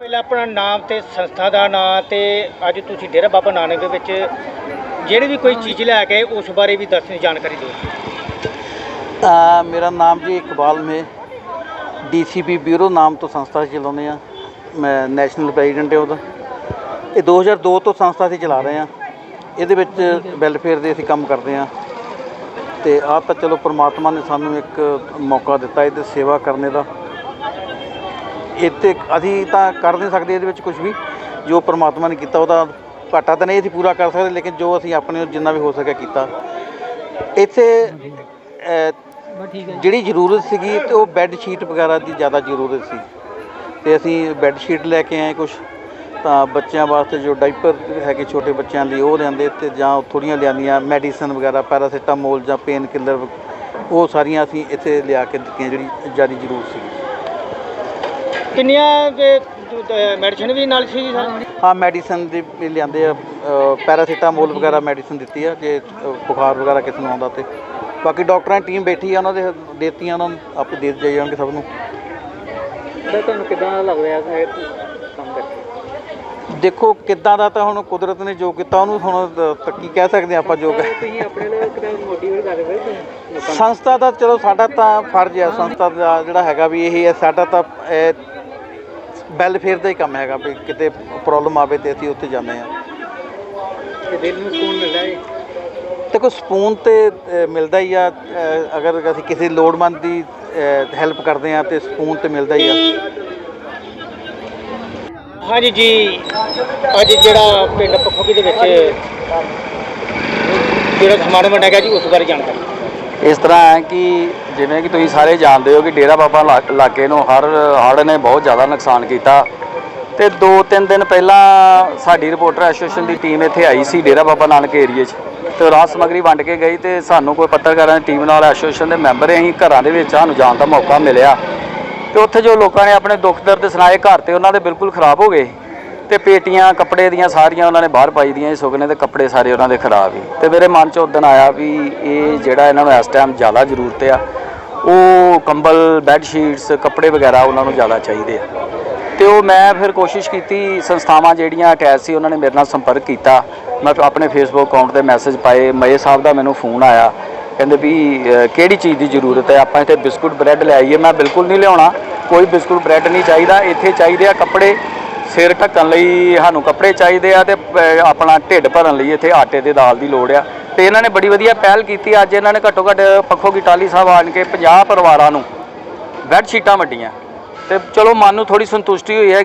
ਪਹਿਲਾਂ ਆਪਣਾ ਨਾਮ ਤੇ ਸੰਸਥਾ ਦਾ ਨਾਮ ਤੇ ਅੱਜ ਤੁਸੀਂ ਡੇਰਾ ਬਾਬਾ ਨਾਨਕ ਦੇ ਵਿੱਚ ਜਿਹੜੀ ਵੀ ਕੋਈ ਚੀਜ਼ ਲੈ ਕੇ ਆਏ, ਉਸ ਬਾਰੇ ਵੀ ਦੱਸਣੀ ਜਾਣਕਾਰੀ ਦਿਓ। ਅ, ਮੇਰਾ ਨਾਮ ਜੀ ਇਕਬਾਲ ਮੇ। ਡੀਸੀਪੀ ਬਿਊਰੋ ਨਾਮ ਤੋਂ ਸੰਸਥਾ ਚਲਾਉਂਦੇ ਆ ਮੈਂ ਨੈਸ਼ਨਲ ਪ੍ਰੈਜ਼ੀਡੈਂਟ ਹਾਂ ਉਹਦਾ। ਇਹ 2002 ਤੋਂ ਸੰਸਥਾ ਅਸੀਂ ਚਲਾ ਰਹੇ ਆ ਇਹਦੇ ਵਿੱਚ ਵੈਲਫੇਅਰ ਦੇ ਅਸੀਂ ਕੰਮ ਕਰਦੇ ਆ ਤੇ ਆਹ ਤਾਂ ਚਲੋ ਪ੍ਰਮਾਤਮਾ ਨੇ ਸਾਨੂੰ ਇੱਕ ਮੌਕਾ ਦਿੱਤਾ ਇਹਦੇ ਸੇਵਾ ਕਰਨੇ ਦਾ। ਇੱਥੇ ਅਸੀਂ ਤਾਂ ਕਰ ਨਹੀਂ ਸਕਦੇ ਇਹਦੇ ਵਿੱਚ ਕੁਝ ਵੀ। ਜੋ ਪ੍ਰਮਾਤਮਾ ਨੇ ਕੀਤਾ ਉਹਦਾ ਘਾਟਾ ਤਾਂ ਨਹੀਂ ਅਸੀਂ ਪੂਰਾ ਕਰ ਸਕਦੇ ਲੇਕਿਨ ਜੋ ਅਸੀਂ ਆਪਣੇ ਜਿੰਨਾ ਵੀ ਹੋ ਸਕਿਆ ਕੀਤਾ। ਇੱਥੇ ਜਿਹੜੀ ਜ਼ਰੂਰਤ ਸੀਗੀ ਤੇ ਉਹ ਬੈੱਡ ਸ਼ੀਟ ਵਗੈਰਾ ਦੀ ਜ਼ਿਆਦਾ ਜ਼ਰੂਰਤ ਸੀ। ਤੇ ਅਸੀਂ ਬੈੱਡ ਸ਼ੀਟ ਲੈ ਕੇ ਆਏ ਕੁਝ ਤਾਂ ਬੱਚਿਆਂ ਵਾਸਤੇ ਜੋ ਡਾਈਪਰ ਹੈਗੇ ਛੋਟੇ ਬੱਚਿਆਂ ਲਈ ਉਹ ਲਿਆਂਦੇ ਤੇ ਜਾਂ ਥੋੜੀਆਂ ਲਿਆਂਦੀਆਂ ਮੈਡੀਸਨ ਵਗੈਰਾ ਪੈਰਾਸੀਟਾਮੋਲ ਜਾਂ ਪੇਨ ਕਿਲਰ ਉਹ ਸਾਰੀਆਂ ਅਸੀਂ ਇੱਥੇ ਲਿਆ ਕੇ ਦਿੱਤੀਆਂ ਜਿਹੜੀ ਜ਼ਿਆਦਾ ਜ਼ਰੂਰਤ ਸੀ ਕਿੰਨੀਆਂ ਮੈਡੀਸਿਨ ਵੀ ਨਾਲ ਸੀ ਜੀ ਸਰ? ਹਾਂ ਮੈਡੀਸਨ ਦੇ ਵੀ ਲਿਆਂਦੇ ਆ ਪੈਰਾਸੀਟਾਮੋਲ ਵਗੈਰਾ ਮੈਡੀਸਨ ਦਿੱਤੀ ਆ ਜੇ ਬੁਖਾਰ ਵਗੈਰਾ ਕਿਸੇ ਨੂੰ ਆਉਂਦਾ ਤੇ। ਬਾਕੀ ਡਾਕਟਰਾਂ ਦੀ ਟੀਮ ਬੈਠੀ ਆ ਉਹਨਾਂ ਦੇ ਦੇਤੀਆਂ ਉਹਨਾਂ ਨੂੰ ਆਪੇ ਦੇ ਜਾਣਗੇ ਸਭ ਨੂੰ। ਤੁਹਾਨੂੰ ਕਿਦਾਂ ਲੱਗ ਰਿਹਾ ਕੰਮ ਕਰਕੇ? ਦੇਖੋ ਕਿੱਦਾਂ ਦਾ ਤਾਂ ਹੁਣ ਕੁਦਰਤ ਨੇ ਜੋ ਕੀਤਾ ਉਹਨੂੰ ਹੁਣ ਤ- ਤਾਂ ਕੀ ਕਹਿ ਸਕਦੇ ਆਪਾਂ ਜੋ ਤੁਸੀਂ ਆਪਣੇ ਲਈ ਕਿਤੇ ਮੋਟੀਵੇਟ ਕਰ ਰਹੇ ਹੋ ਸੰਸਥਾ ਦਾ ਚਲੋ ਸਾਡਾ ਤਾਂ ਫਰਜ਼ ਹੈ ਸੰਸਥਾ ਦਾ ਜਿਹੜਾ ਹੈਗਾ ਵੀ ਇਹ ਹੈ ਸਾਡਾ ਤਾਂ ਵੈਲਫੇਅਰ ਦਾ ਹੀ ਕੰਮ ਹੈਗਾ ਵੀ ਕਿਤੇ ਪ੍ਰੋਬਲਮ ਆਵੇ ਤੇ ਅਸੀਂ ਉੱਥੇ ਜਾਂਦੇ ਆ ਤੇ ਦਿਲ ਨੂੰ ਸਕੂਨ ਮਿਲਦਾ ਹੈ ਦੇਖੋ ਸਪੂਨ ਤੇ ਅ, ਮਿਲਦਾ ਹੀ ਆ। ਅ, ਅਗਰ ਅਸੀਂ ਕਿਸੇ ਲੋੜਵੰਦ ਦੀ ਹੈਲਪ ਕਰਦੇ ਆ ਤੇ ਸਪੂਨ ਤੇ ਮਿਲਦਾ ਹੀ ਆ। ਹਾਂਜੀ ਜੀ ਅੱਜ ਜਿਹੜਾ ਪਿੰਡ ਪਖੋਕੀ ਦੇ ਵਿੱਚ ਜਿਹੜਾ ਵੰਡਿਆ ਗਿਆ ਜੀ ਉਸ ਬਾਰੇ ਜਾਣਕਾਰੀ। ਇਸ ਤਰ੍ਹਾਂ ਹੈ ਕਿ ਜਿਵੇਂ ਕਿ ਤੁਸੀਂ ਸਾਰੇ ਜਾਣਦੇ ਹੋ ਕਿ ਡੇਰਾ ਬਾਬਾ ਇਲਾ- ਇਲਾਕੇ ਨੂੰ ਹਰ ਹੜ੍ਹ ਨੇ ਬਹੁਤ ਜ਼ਿਆਦਾ ਨੁਕਸਾਨ ਕੀਤਾ। ਤੇ 2-3 ਦਿਨ ਪਹਿਲਾਂ ਸਾਡੀ ਰਿਪੋਰਟਰ ਐਸੋਸੀਏਸ਼ਨ ਦੀ ਟੀਮ ਇੱਥੇ ਆਈ ਸੀ ਡੇਰਾ ਬਾਬਾ ਨਾਨਕ ਏਰੀਏ 'ਚ। ਤੇ ਰਾਹਤ ਸਮੱਗਰੀ ਵੰਡ ਕੇ ਗਈ ਤੇ ਸਾਨੂੰ ਕੋਈ ਪੱਤਰਕਾਰਾਂ ਦੀ ਟੀਮ ਨਾਲ ਐਸੋਸੀਏਸ਼ਨ ਦੇ ਮੈਂਬਰ ਅਸੀਂ ਘਰਾਂ ਦੇ ਵਿੱਚ ਸਾਨੂੰ ਜਾਣ ਦਾ ਮੌਕਾ ਮਿਲਿਆ। ਤੇ ਉੱਥੇ ਜੋ ਲੋਕਾਂ ਨੇ ਆਪਣੇ ਦੁੱਖ ਦਰਦ ਸੁਣਾਏ ਘਰ ਤੇ, ਉਹਨਾਂ ਦੇ ਬਿਲਕੁਲ ਖਰਾਬ ਹੋ ਗਏ। ਤੇ ਪੇਟੀਆਂ, ਕੱਪੜੇ ਦੀਆਂ ਸਾਰੀਆਂ ਉਹਨਾਂ ਨੇ ਬਾਹਰ ਪਾਈ ਦੀਆਂ ਸੀ ਸੁੱਕਣੇ ਤੇ ਕੱਪੜੇ ਸਾਰੇ ਉਹਨਾਂ ਦੇ ਖਰਾਬ ਹੀ। ਤੇ ਮੇਰੇ ਮਨ 'ਚ ਉਦਣ ਆਇਆ ਵੀ ਇਹ ਜਿਹੜਾ ਇਹਨਾਂ ਨੂੰ ਇਸ ਟਾਈਮ ਜ਼ਿਆਦਾ ਜ਼ਰੂਰਤ ਆ, ਉਹ ਕੰਬਲ ਬੈੱਡ ਸ਼ੀਟਸ ਕੱਪੜੇ ਵਗੈਰਾ ਉਹਨਾਂ ਨੂੰ ਜ਼ਿਆਦਾ ਚਾਹੀਦੇ ਆ। ਤੇ ਉਹ ਮੈਂ ਫਿਰ ਕੋਸ਼ਿਸ਼ ਕੀਤੀ, ਸੰਸਥਾਵਾਂ ਜਿਹੜੀਆਂ ਅਟੈਚ ਸੀ, ਉਹਨਾਂ ਨੇ ਮੇਰੇ ਨਾਲ ਸੰਪਰਕ ਕੀਤਾ। ਮੈਂ ਆਪਣੇ ਫੇਸਬੁੱਕ ਅਕਾਊਂਟ ਤੇ ਮੈਸੇਜ ਪਾਏ, ਮਏ ਸਾਹਿਬ ਦਾ ਮੈਨੂੰ ਫੋਨ ਆਇਆ। ਕਹਿੰਦੇ ਵੀ ਕਿਹੜੀ ਚੀਜ਼ ਦੀ ਜ਼ਰੂਰਤ ਹੈ? ਆਪਾਂ ਇੱਥੇ ਬਿਸਕੁਟ ਬ੍ਰੈਡ ਲੈ ਆਈਏ। ਮੈਂ ਬਿਲਕੁਲ ਨਹੀਂ ਲਿਆਉਣਾ। ਕੋਈ ਬਿਸਕੁਟ ਬ੍ਰੈਡ ਨਹੀਂ ਚਾਹੀਦਾ। ਇੱਥੇ ਚਾਹੀਦੇ ਆ ਕੱਪੜੇ। ਸਿਰ ਢੱਕਣ ਲਈ ਸਾਨੂੰ ਕੱਪੜੇ ਚਾਹੀਦੇ ਆ ਤੇ ਆਪਣਾ ਢਿੱਡ ਭਰਨ ਲਈ ਇੱਥੇ ਆਟੇ ਤੇ ਦਾਲ ਦੀ ਲੋੜ ਆ। ਤੇ ਇਹਨਾਂ ਨੇ ਬੜੀ ਵਧੀਆ ਪਹਿਲ ਕੀਤੀ। ਅੱਜ ਇਹਨਾਂ ਨੇ ਘੱਟੋ ਘੱਟ ਪੱਖੋ ਕੀ ਟਾਲੀ ਸਾਹਿਬ ਆਣ ਕੇ 50 ਪਰਿਵਾਰਾਂ ਨੂੰ ਬੈੱਡ ਸ਼ੀਟਾਂ ਵੰਡੀਆਂ। ਤੇ ਚਲੋ ਮਨ ਨੂੰ ਥੋੜੀ ਸੰਤੁਸ਼ਟੀ ਹੋਈ ਹੈ